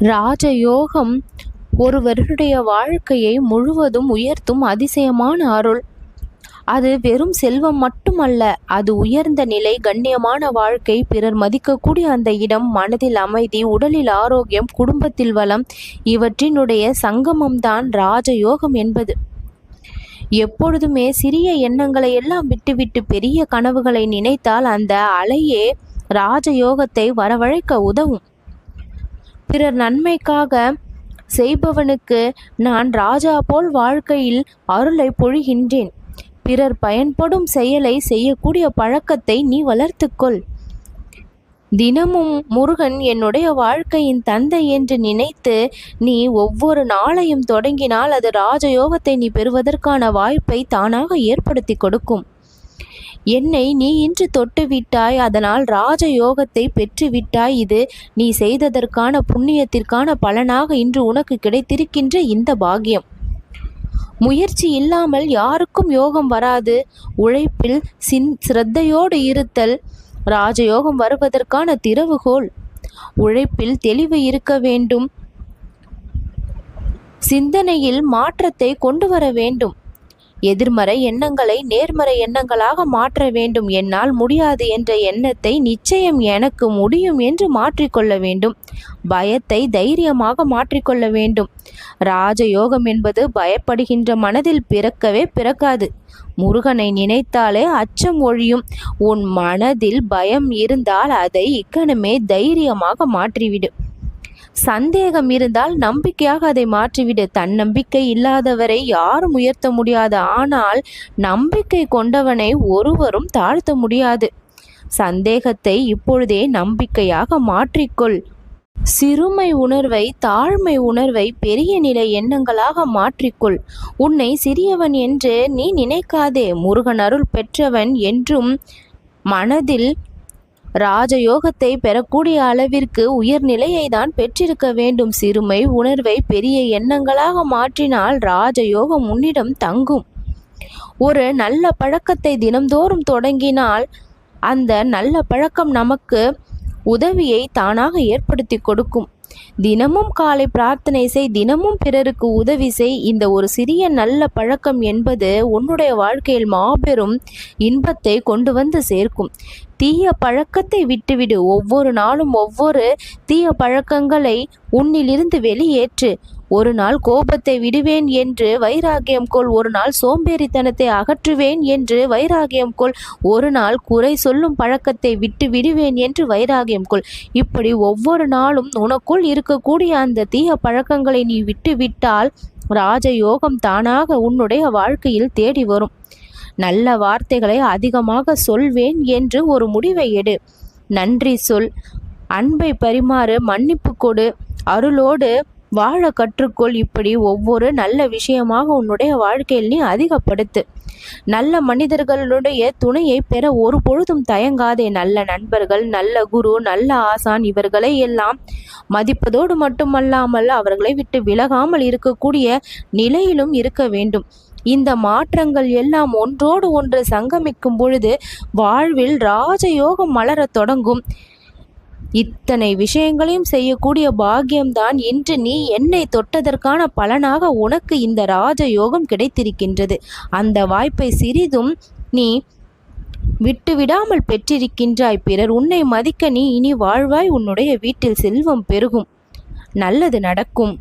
ராஜயோகம் ஒருவருடைய வாழ்க்கையை முழுவதும் உயர்த்தும் அதிசயமான அருள். அது வெறும் செல்வம் மட்டுமல்ல அது உயர்ந்த நிலை கண்ணியமான வாழ்க்கை பிறர் மதிக்கக்கூடிய அந்த இடம் மனதில் அமைதி உடலில் ஆரோக்கியம் குடும்பத்தில் வளம் இவற்றினுடைய சங்கமம்தான் ராஜயோகம் என்பது. எப்பொழுதுமே சிறிய எண்ணங்களை எல்லாம் விட்டுவிட்டு பெரிய கனவுகளை நினைத்தால் அந்த அலையே ராஜயோகத்தை வரவழைக்க உதவும். பிறர் நன்மைக்காக செய்பவனுக்கு நான் ராஜா போல் வாழ்க்கையில் அருளை பொழிகின்றேன். பிறர் பயன்படும் செயலை செய்யக்கூடிய பழக்கத்தை நீ வளர்த்துக்கொள். தினமும் முருகன் என்னுடைய வாழ்க்கையின் தந்தை என்று நினைத்து நீ ஒவ்வொரு நாளையும் தொடங்கினால் அது ராஜயோகத்தை நீ பெறுவதற்கான வாய்ப்பை தானாக ஏற்படுத்தி கொடுக்கும். என்னை நீ இன்று தொட்டு விட்டாய் அதனால் ராஜயோகத்தை பெற்று விட்டாய் இது நீ செய்ததற்கான புண்ணியத்திற்கான பலனாக இன்று உனக்கு கிடைத்திருக்கின்ற இந்த பாக்கியம். முயற்சி இல்லாமல் யாருக்கும் யோகம் வராது. உழைப்பில் சின் சிரத்தையோடு இருத்தல் ராஜயோகம் வருவதற்கான திறவுகோல். உழைப்பில் தெளிவு இருக்க வேண்டும். சிந்தனையில் மாற்றத்தை கொண்டு வர வேண்டும். எதிர்மறை எண்ணங்களை நேர்மறை எண்ணங்களாக மாற்ற வேண்டும். என்னால் முடியாது என்ற எண்ணத்தை நிச்சயம் எனக்கு முடியும் என்று மாற்றிக்கொள்ள வேண்டும். பயத்தை தைரியமாக மாற்றிக்கொள்ள வேண்டும். ராஜயோகம் என்பது பயப்படுகின்ற மனதில் பிறக்கவே பிறக்காது. முருகனை நினைத்தாலே அச்சம் ஒழியும். உன் மனதில் பயம் இருந்தால் அதை இக்கணமே தைரியமாக மாற்றிவிடு. சந்தேகம் இருந்தால் நம்பிக்கையாக அதை மாற்றிவிடு. தன்னம்பிக்கை இல்லாதவரை யாரும் உயர்த்த முடியாது. ஆனால் நம்பிக்கை கொண்டவனை ஒருவரும் தாழ்த்த முடியாது. சந்தேகத்தை இப்பொழுதே நம்பிக்கையாக மாற்றிக்கொள். சிறுமை உணர்வை தாழ்மை உணர்வை பெரிய நிலை எண்ணங்களாக மாற்றிக்கொள். உன்னை சிறியவன் என்று நீ நினைக்காதே. முருகன் அருள் பெற்றவன் என்றும் மனதில் ராஜயோகத்தை பெறக்கூடிய அளவிற்கு உயர்நிலையை தான் பெற்றிருக்க வேண்டும். சிறுமை உணர்வை பெரிய எண்ணங்களாக மாற்றினால் ராஜயோகம் உன்னிடம் தங்கும். ஒரு நல்ல பழக்கத்தை தினம்தோறும் தொடங்கினால் அந்த நல்ல பழக்கம் நமக்கு உதவியை தானாக ஏற்படுத்தி கொடுக்கும். தினமும் காலை பிரார்த்தனை செய் தினமும் பிறருக்கு உதவி செய். இந்த ஒரு சிறிய நல்ல பழக்கம் என்பது உன்னுடைய வாழ்க்கையில் மாபெரும் இன்பத்தை கொண்டு வந்து சேர்க்கும். தீய பழக்கத்தை விட்டுவிடு. ஒவ்வொரு நாளும் ஒவ்வொரு தீய பழக்கங்களை உன்னிலிருந்து வெளியேற்று. ஒரு நாள் கோபத்தை விடுவேன் என்று வைராகியம் கொள். ஒரு நாள் சோம்பேறித்தனத்தை அகற்றுவேன் என்று வைராகியம் கொள். ஒரு நாள் குறை சொல்லும் பழக்கத்தை விட்டு விடுவேன் என்று வைராகியம் கொள். இப்படி ஒவ்வொரு நாளும் உனக்குள் இருக்கக்கூடிய அந்த தீய பழக்கங்களை நீ விட்டு விட்டால் ராஜயோகம் தானாக உன்னுடைய வாழ்க்கையில் தேடி வரும். நல்ல வார்த்தைகளை அதிகமாக சொல்வேன் என்று ஒரு முடிவை எடு. நன்றி சொல். அன்பை பரிமாறு மன்னிப்பு கொடு. அருளோடு வாழ கற்றுக்கொள். இப்படி ஒவ்வொரு நல்ல விஷயமாக உன்னுடைய வாழ்க்கையில் நீ அதிகப்படுத்து. நல்ல மனிதர்களுடைய துணையை பெற ஒரு பொழுதும் தயங்காதே. நல்ல நண்பர்கள் நல்ல குரு நல்ல ஆசான் இவர்களை எல்லாம் மதிப்பதோடு மட்டுமல்லாமல் அவர்களை விட்டு விலகாமல் இருக்கக்கூடிய நிலையிலும் இருக்க வேண்டும். இந்த மாற்றங்கள் எல்லாம் ஒன்றோடு ஒன்று சங்கமிக்கும் பொழுது வாழ்வில் ராஜயோகம் மலரத் தொடங்கும். இத்தனை விஷயங்களையும் செய்யக்கூடிய பாக்கியம்தான் இன்று நீ என்னை தொட்டதற்கான பலனாக உனக்கு இந்த ராஜயோகம் கிடைத்திருக்கின்றது. அந்த வாய்ப்பை சிறிதும் நீ விட்டு விடாமல் பெற்றிருக்கின்றாய் பிறர். உன்னை மதிக்க நீ இனி வாழ்வாய். உன்னுடைய வீட்டில் செல்வம் பெருகும். நல்லது நடக்கும்.